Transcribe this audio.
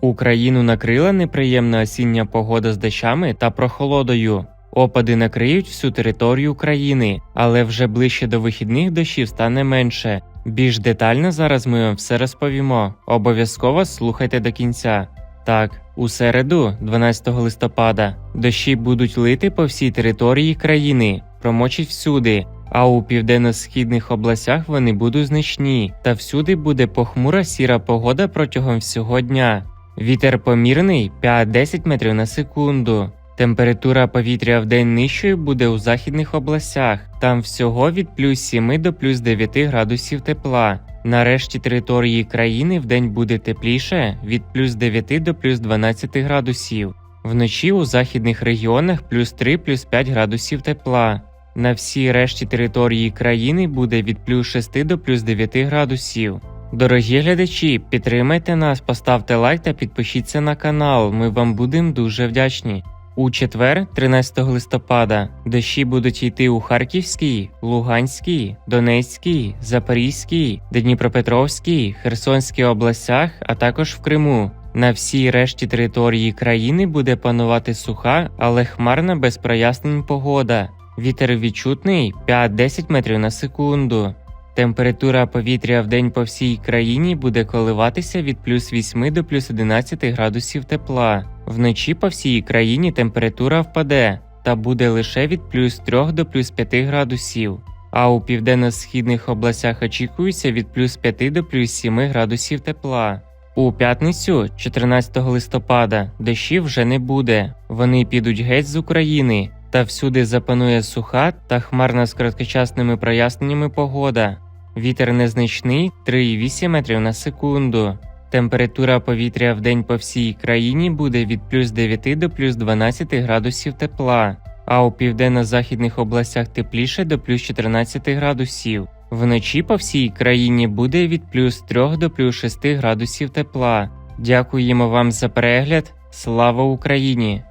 Україну накрила неприємна осіння погода з дощами та прохолодою. Опади накриють всю територію країни, але вже ближче до вихідних дощів стане менше. Більш детально зараз ми вам все розповімо. Обов'язково слухайте до кінця. Так, у середу, 12 листопада, дощі будуть лити по всій території країни, промочить всюди. А у південно-східних областях вони будуть значні, та всюди буде похмура сіра погода протягом всього дня. Вітер помірний 5-10 метрів на секунду. Температура повітря в день нижчою буде у західних областях, там всього від плюс 7 до плюс 9 градусів тепла. На решті території країни в день буде тепліше від плюс 9 до плюс 12 градусів. Вночі у західних регіонах плюс 3 плюс 5 градусів тепла. На всій решті території країни буде від плюс 6 до плюс 9 градусів. Дорогі глядачі, підтримайте нас, поставте лайк та підпишіться на канал. Ми вам будемо дуже вдячні. У четвер, 13 листопада, дощі будуть йти у Харківській, Луганській, Донецькій, Запорізькій, Дніпропетровській, Херсонській областях, а також в Криму. На всій решті території країни буде панувати суха, але хмарна без прояснень погода. Вітер відчутний 5-10 метрів на секунду. Температура повітря в день по всій країні буде коливатися від плюс 8 до плюс 11 градусів тепла. Вночі по всій країні температура впаде та буде лише від плюс 3 до плюс 5 градусів. А у південно-східних областях очікується від плюс 5 до плюс 7 градусів тепла. У п'ятницю, 14 листопада, дощів вже не буде. Вони підуть геть з України, та всюди запанує суха та хмарна з короткочасними проясненнями погода. Вітер незначний 3,8 метрів на секунду. Температура повітря в день по всій країні буде від плюс 9 до плюс 12 градусів тепла, а у південно-західних областях тепліше до плюс 14 градусів. Вночі по всій країні буде від плюс 3 до плюс 6 градусів тепла. Дякуємо вам за перегляд. Слава Україні!